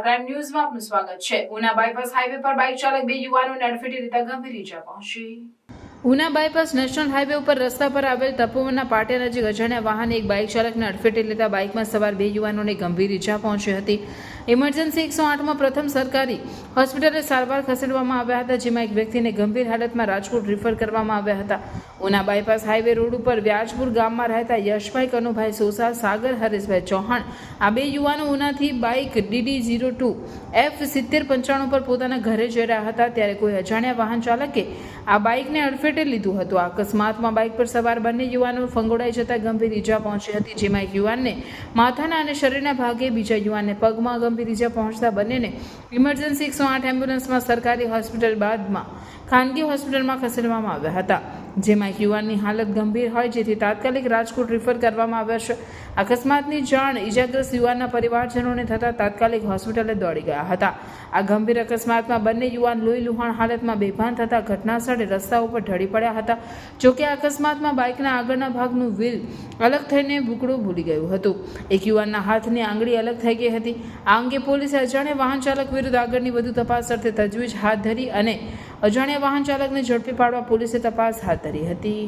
Crime ન્યૂઝમાં આપનું સ્વાગત છે. ઉના બાયપાસ હાઈવે પર બાઇક ચાલક બે યુવાનો અડફેટે લેતા ગંભીર ઈજા પહોંચી. ઉના બાયપાસ નેશનલ હાઈવે ઉપર રસ્તા પર આવેલ તપોવનના પાટિયા નજીક અજાણ્યા વાહન એક બાઇક ચાલકને અડફેટે લેતા બાઇકમાં સવાર બે યુવાનોને ગંભીર ઈજા પહોંચી હતી. ઇમરજન્સી એકસો આઠમાં પ્રથમ સરકારી હોસ્પિટલે સારવાર ખસેડવામાં આવ્યા હતા, જેમાં એક વ્યક્તિને ગંભીર હાલતમાં રાજકોટ રિફર કરવામાં આવ્યા હતા. ઉના બાયપાસ હાઈવે રોડ ઉપર વ્યાજપુર ગામમાં રહેતા યશભાઈ કનુભાઈ સોસા સાગર હરેશભાઈ ચૌહાણ, આ બે યુવાનો ઉનાથી bike DD zero two F સિત્તેર પંચાણું પર પોતાના ઘરે જઈ રહ્યા હતા. ત્યારે કોઈ અજાણ્યા વાહન ચાલકે આ બાઇકને અડફેટે લીધું હતું. અકસ્માતમાં બાઇક પર સવાર બંને યુવાનો ફંગોળાઈ જતાં ગંભીર ઈજા પહોંચી હતી, જેમાં એક યુવાનને માથાના અને શરીરના ભાગે બીજા યુવાનને પગમાં ગંભીર ઈજા પહોંચતા બંનેને ઇમરજન્સી એકસો આઠ એમ્બ્યુલન્સમાં સરકારી હોસ્પિટલ બાદમાં ખાનગી હોસ્પિટલમાં ખસેડવામાં આવ્યા હતા. જેમાં યુવાનની હાલત ગંભીર હોય, જેથી તાત્કાલિક રાજકોટ રિફર કરવામાં આવ્યા છે. અકસ્માતની જાણ ઈજાગ્રસ્ત યુવાનના પરિવારજનોને થતાં તાત્કાલિક હોસ્પિટલે દોડી ગયા હતા. આ ગંભીર અકસ્માતમાં બંને યુવાન લોહી લુહાણ હાલતમાં બેભાન થતાં ઘટનાસ્થળે રસ્તા ઉપર ઢળી પડ્યા હતા. જોકે અકસ્માતમાં બાઇકના આગળના ભાગનું વ્હીલ અલગ થઈને ભૂકડું ભૂલી ગયું હતું. એક યુવાનના હાથની આંગળી અલગ થઈ ગઈ હતી. આ અંગે પોલીસે અજાણ્યા વાહન ચાલક વિરુદ્ધ આગળની વધુ તપાસ અર્થે તજવીજ હાથ ધરી અને અજાણ્યા વાહન ચાલકને ઝડપી પાડવા પોલીસે તપાસ હાથ ધરી હતી.